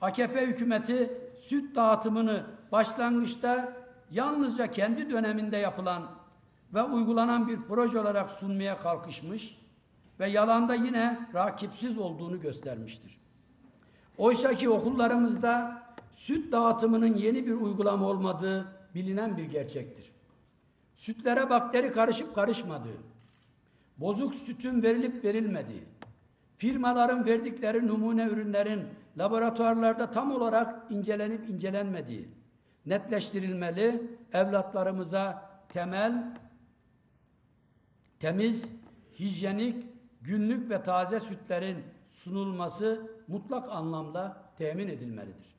AKP hükümeti süt dağıtımını başlangıçta yalnızca kendi döneminde yapılan ve uygulanan bir proje olarak sunmaya kalkışmış ve yalanda yine rakipsiz olduğunu göstermiştir. Oysa ki okullarımızda süt dağıtımının yeni bir uygulama olmadığı bilinen bir gerçektir. Sütlere bakteri karışıp karışmadığı, bozuk sütün verilip verilmediği, firmaların verdikleri numune ürünlerin laboratuvarlarda tam olarak incelenip incelenmediği netleştirilmeli, evlatlarımıza temel, temiz, hijyenik, günlük ve taze sütlerin sunulması mutlak anlamda temin edilmelidir.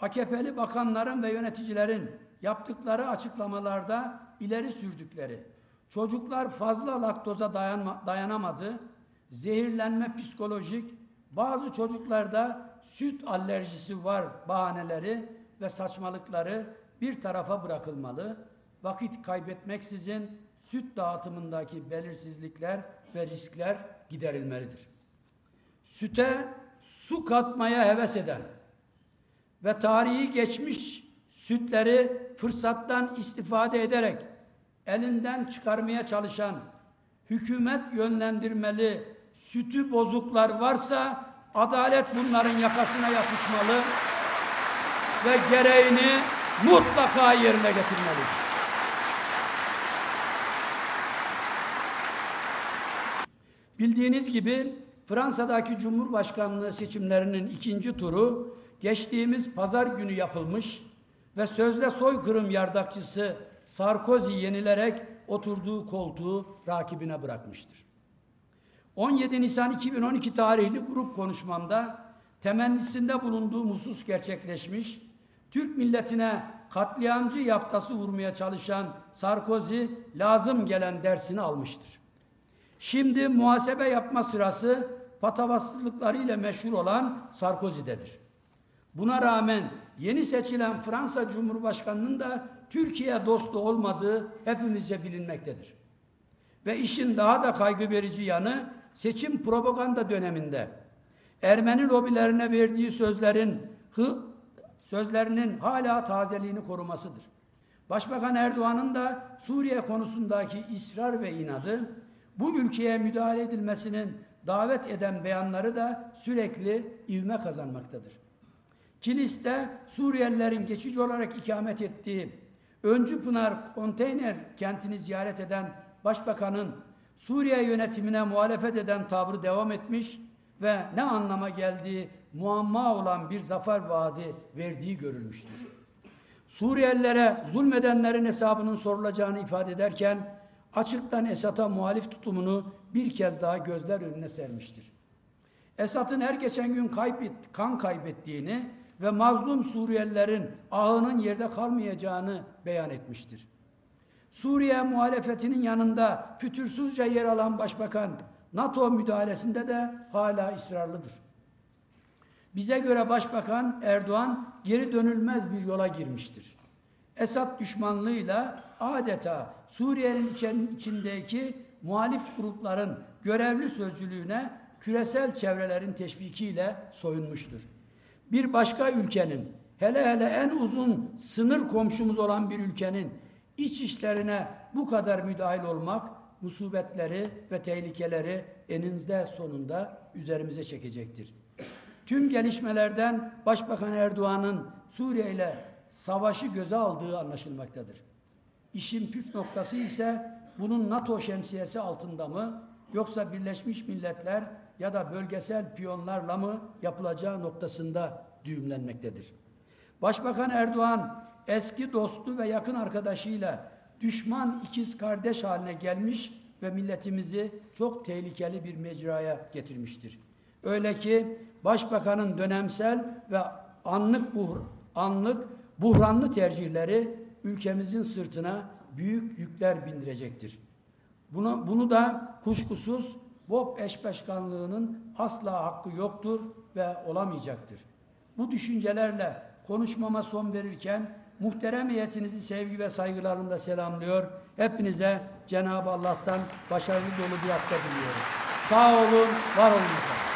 AKP'li bakanların ve yöneticilerin yaptıkları açıklamalarda ileri sürdükleri, çocuklar fazla laktoza dayanma, dayanamadı, zehirlenme psikolojik, bazı çocuklarda süt alerjisi var bahaneleri ve saçmalıkları bir tarafa bırakılmalı, vakit kaybetmeksizin süt dağıtımındaki belirsizlikler ve riskler giderilmelidir. Süte su katmaya heves eden ve tarihi geçmiş sütleri fırsattan istifade ederek elinden çıkarmaya çalışan hükümet yönlendirmeli sütü bozuklar varsa adalet bunların yakasına yapışmalı ve gereğini mutlaka yerine getirmelidir. Bildiğiniz gibi Fransa'daki Cumhurbaşkanlığı seçimlerinin ikinci turu geçtiğimiz pazar günü yapılmış ve sözde soykırım yardakçısı Sarkozy yenilerek oturduğu koltuğu rakibine bırakmıştır. 17 Nisan 2012 tarihli grup konuşmamda temennisinde bulunduğum husus gerçekleşmiş, Türk milletine katliamcı yaftası vurmaya çalışan Sarkozy lazım gelen dersini almıştır. Şimdi muhasebe yapma sırası patavatsızlıklarıyla meşhur olan Sarkozy'dedir. Buna rağmen yeni seçilen Fransa Cumhurbaşkanı'nın da Türkiye dostu olmadığı hepimizce bilinmektedir. Ve işin daha da kaygı verici yanı seçim propaganda döneminde Ermeni lobilerine verdiği sözlerin hı, sözlerinin hala tazeliğini korumasıdır. Başbakan Erdoğan'ın da Suriye konusundaki ısrar ve inadı bu ülkeye müdahale edilmesinin davet eden beyanları da sürekli ivme kazanmaktadır. Kilis'te Suriyelilerin geçici olarak ikamet ettiği Öncü Pınar konteyner kentini ziyaret eden Başbakanın Suriye yönetimine muhalefet eden tavrı devam etmiş ve ne anlama geldiği muamma olan bir zafer vaadi verdiği görülmüştür. Suriyelilere zulmedenlerin hesabının sorulacağını ifade ederken açıktan Esad'a muhalif tutumunu bir kez daha gözler önüne sermiştir. Esad'ın her geçen gün kaybet, kan kaybettiğini ve mazlum Suriyelilerin ahının yerde kalmayacağını beyan etmiştir. Suriye muhalefetinin yanında fütursuzca yer alan başbakan NATO müdahalesinde de hala ısrarlıdır. Bize göre başbakan Erdoğan geri dönülmez bir yola girmiştir. Esad düşmanlığıyla adeta Suriye'nin içindeki muhalif grupların görevli sözcülüğüne küresel çevrelerin teşvikiyle soyunmuştur. Bir başka ülkenin, hele hele en uzun sınır komşumuz olan bir ülkenin iç işlerine bu kadar müdahil olmak musibetleri ve tehlikeleri eninde sonunda üzerimize çekecektir. Tüm gelişmelerden Başbakan Erdoğan'ın Suriye ile savaşı göze aldığı anlaşılmaktadır. İşin püf noktası ise bunun NATO şemsiyesi altında mı yoksa Birleşmiş Milletler ya da bölgesel piyonlarla mı yapılacağı noktasında düğümlenmektedir. Başbakan Erdoğan eski dostu ve yakın arkadaşıyla düşman ikiz kardeş haline gelmiş ve milletimizi çok tehlikeli bir mecraya getirmiştir. Öyle ki başbakanın dönemsel ve anlık buhr anlık buhranlı tercihleri ülkemizin sırtına büyük yükler bindirecektir. Bunu, bunu da kuşkusuz BOP eş başkanlığının asla hakkı yoktur ve olamayacaktır. Bu düşüncelerle konuşmama son verirken muhterem heyetinizi sevgi ve saygılarımla selamlıyor. Hepinize Cenab-ı Allah'tan başarılı dolu bir hafta diliyorum. Sağ olun, var olun.